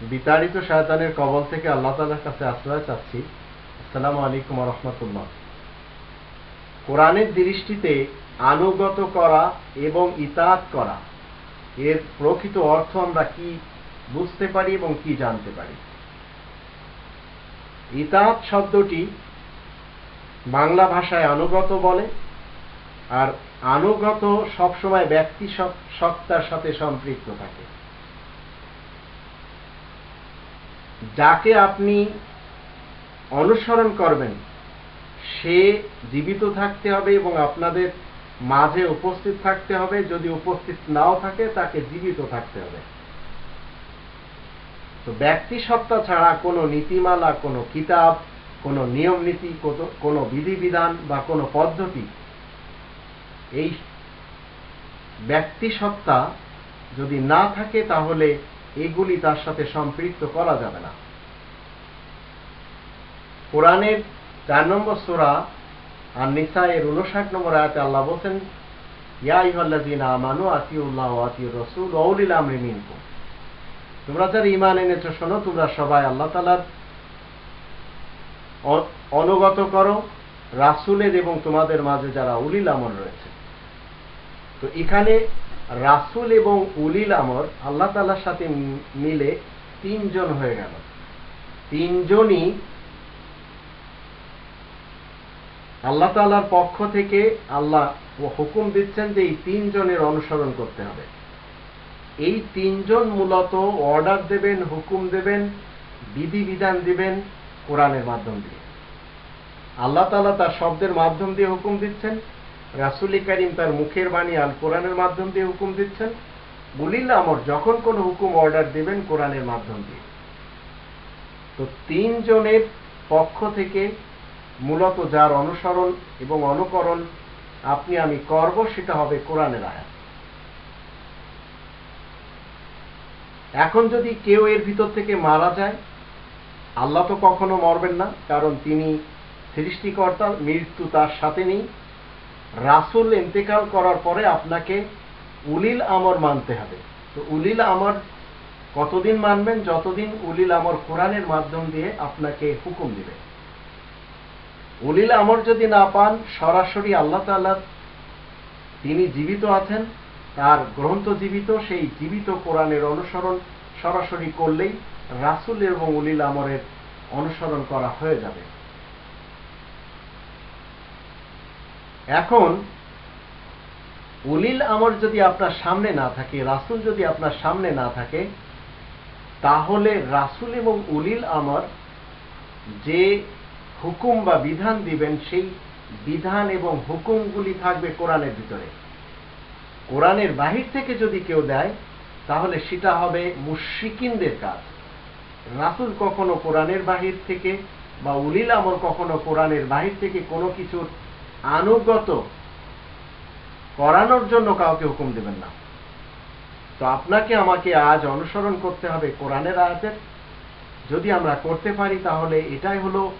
বিতাড়িত শয়তানের কবল থেকে আল্লাহ তালার কাছে আশ্রয় চাচ্ছি। আসসালামু আলাইকুম রহমতুল্লাহ। কোরআনের দৃষ্টিতে আনুগত করা এবং ইতাত করা, এর প্রকৃত অর্থ আমরা কি বুঝতে পারি এবং কি জানতে পারি? ইতাত শব্দটি বাংলা ভাষায় আনুগত বলে আর আনুগত সবসময় ব্যক্তি সত্তার সাথে সম্পৃক্ত থাকে। যাকে আপনি অনুসরণ করবেন, সে জীবিত থাকতে হবে এবং আপনাদের মাঝে উপস্থিত থাকতে হবে। যদি উপস্থিত নাও থাকে, তাকে জীবিত থাকতে হবে। তো ব্যক্তি সত্তা ছাড়া কোনো নীতিমালা, কোনো কিতাব, কোনো নিয়ম নীতি কোনো বিধিবিধান বা কোনো পদ্ধতি, এই ব্যক্তি সত্তা যদি না থাকে, তাহলে এগুলি তার সাথে সম্পৃক্ত করা যাবে না। কোরআনের চার নম্বর সোরা আর নিসা এর উনষাট নম্বর আয়াতে আল্লাহ বলছেন আমানু আতিউল্লাহ আতিউর রাসূল ওয়া উলিল আমরি মিনকুম। তোমরা যারা ঈমান এনেছো, শোনো, তোমরা সবাই আল্লাহ তাআলার অনুগত করো, রাসূলের এবং তোমাদের মাঝে যারা উলিল আমল রয়েছে। তো এখানে রাসূল এবং উলিল আমর আল্লাহ তাআলার সাথে মিলে তিনজন হয়ে গেল। তিনজনই আল্লাহ তালার পক্ষ থেকে আল্লাহ হুকুম দিচ্ছেন যে এই তিনজনের অনুসরণ করতে হবে। এই তিনজন মূলত অর্ডার দেবেন, হুকুম দেবেন, বিধিবিধান দিবেন, কোরআনের মাধ্যম দিয়ে। আল্লাহ তালা তার শব্দের মাধ্যম দিয়ে হুকুম দিচ্ছেন রাসুলি করিম তার মুখের বাণী আল কোরআনের মাধ্যম দিয়ে হুকুম দিচ্ছেন। বলিল আমর যখন কোন হুকুম অর্ডার দেবেন কোরআনের মাধ্যম দিয়ে। তো তিনজনের পক্ষ থেকে মূলত যার অনুসরণ এবং অনুকরণ, আপনি আমি করব, সেটা হবে কোরআনের আয়াত। এখন যদি কেউ এর ভিতর থেকে মারা যায়, আল্লাহ তো কখনো মরবেন না, কারণ তিনি সৃষ্টিকর্তা, মৃত্যু তার সাথে নেই। রাসুল ইন্তেকাল করার পরে আপনাকে উলিল আমর মানতে হবে। তো উলিল আমর কতদিন মানবেন? যতদিন উলিল আমর কোরআনের মাধ্যম দিয়ে আপনাকে হুকুম দিবে। উলিল আমর যদি না পান, সরাসরি আল্লাহ তাল্লাহ তিনি জীবিত আছেন, তার গ্রন্থ জীবিত, সেই জীবিত কোরআনের অনুসরণ সরাসরি করলেই রাসুল এবং উলিল আমরের অনুসরণ করা হয়ে যাবে। এখন, উলিল আমর যদি আপনার সামনে না থাকে, রাসুল যদি আপনার সামনে না থাকে, তাহলে রাসুল এবং উলিল আমর যে হুকুম বা বিধান দিবেন, সেই বিধান এবং হুকুমগুলি থাকবে কোরআনের ভিতরে। কোরআনের বাহির থেকে যদি কেউ দেয়, তাহলে সেটা হবে মুশিকিনদের কাজ। রাসুল কখনো কোরআনের বাহির থেকে বা উলিল আমর কখনো কোরআনের বাহির থেকে কোনো কিছুর আনুগত করানোর জন্য কাউকে হুকুম দেবেন না। তো আপনাকে আমাকে আজ অনুসরণ করতে হবে কোরআনের আয়াতের। যদি আমরা করতে পারি তাহলে এটাই হলো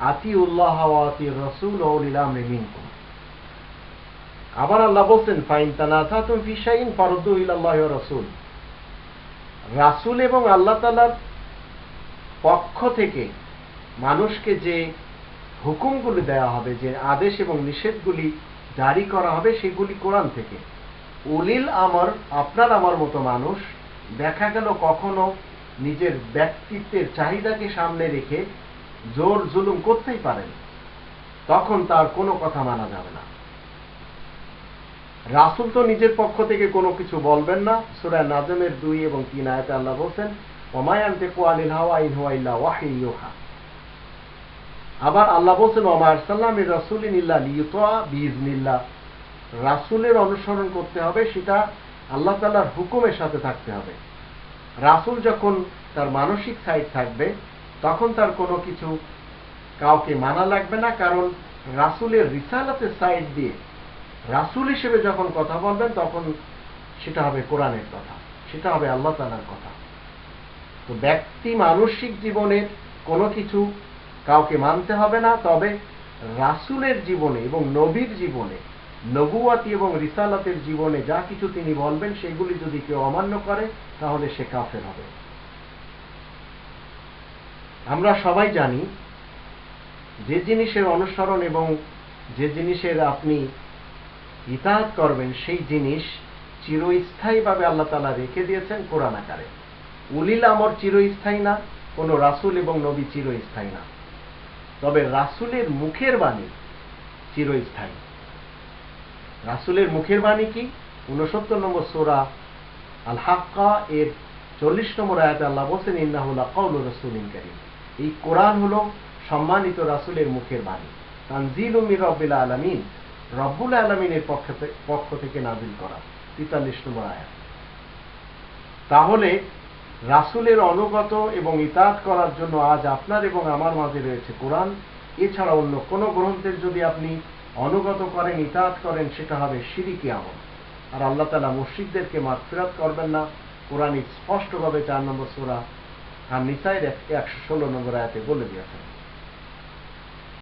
আতি উল্লাহ আতি রসুল ও মিনকুম। আবার আল্লাহ বলছেন, ফাইন তানাসাতুম ফি শাইইন ফারুদ্দু ইলাল্লাহি ওয়া রাসূল। রাসূল এবং আল্লাহ তাআলার পক্ষ থেকে মানুষকে যে হুকুমগুলি দেওয়া হবে যে আদেশ এবং নিষেধগুলি জারি করা হবে সেগুলি কোরআন থেকে। উলিল আমর, আপনার আমার মতো মানুষ, দেখা গেল কখনো নিজের ব্যক্তিত্বের চাহিদাকে সামনে রেখে জোর জুলুম করতেই পারেন, তখন তার কোনো কথা মানা যাবে না। রাসুল তো নিজের পক্ষ থেকে কোনো কিছু বলবেন না। সুরায় নাজমের দুই এবং তিন আয়তে আল্লাহ বলছেন ওমায়ান্তে কোয়ালিল হাওয়া ইন ওয়াহি ইউহা আবার আল্লাহ বলছেন ওমার সাল্লাম রাসুলিন ইল্লা বিজনিল্লা রাসুলের অনুসরণ করতে হবে, সেটা আল্লাহ তালার হুকুমের সাথে থাকতে হবে। রাসুল যখন তার মানসিক সাইড থাকবে, তখন তার কোনো কিছু কাউকে মানা লাগবে না, কারণ রাসুলের রিসালাতের সাইড দিয়ে রাসুল হিসেবে যখন কথা বলবেন, তখন সেটা হবে কোরআনের কথা, সেটা হবে আল্লাহ তালার কথা। তো ব্যক্তি মানসিক জীবনের কোনো কিছু কাউকে মানতে হবে না, তবে রাসুলের জীবনে এবং নবীর জীবনে নবুয়াতি এবং রিসালাতের জীবনে যা কিছু তিনি বলবেন, সেগুলি যদি কেউ অমান্য করে, তাহলে সে কাফের হবে। আমরা সবাই জানি, যে জিনিসের অনুসরণ এবং যে জিনিসের আপনি ইতাহাত করবেন, সেই জিনিস চিরস্থায়ীভাবে আল্লাহ তালা রেখে দিয়েছেন কোরআন আকারে। উলিল আমর চিরস্থায়ী না, কোনো রাসুল এবং নবী চিরস্থায়ী না। তবে রাসুলের মুখের বাণী চিরস্থায়ী। রাসুলের মুখের বাণী কি? উনসত্তর নম্বর সোরা আল হাক্কা এর চল্লিশ নম্বর আয়াতে আল্লাহ বলছেন ইন্নাহুল্লাহ কৌল রসুলিন করিম। এই কোরআন হলো সম্মানিত রাসুলের মুখের বাণী। তানজিল উমির রব্বিল আলমিন, রব্বুল আলমিনের পক্ষ পক্ষ থেকে নাজিল করা। তেতাল্লিশ নম্বর আয়াত। তাহলে রাসুলের অনুগত এবং ইতাত করার জন্য আজ আপনার এবং আমার মাঝে রয়েছে কোরআন। এছাড়া অন্য কোনো গ্রন্থের যদি আপনি অনুগত করেন ইতাত করেন, সেটা হবে সিরিকি আমল। আর আল্লাহ তালা মুশ্রিকদেরকে মাগফিরাত করবেন না। কোরআন স্পষ্টভাবে চার নম্বর সোরা আর নিসাইয়ের একশো ষোলো নম্বর আয়াতে বলে দিয়েছেন।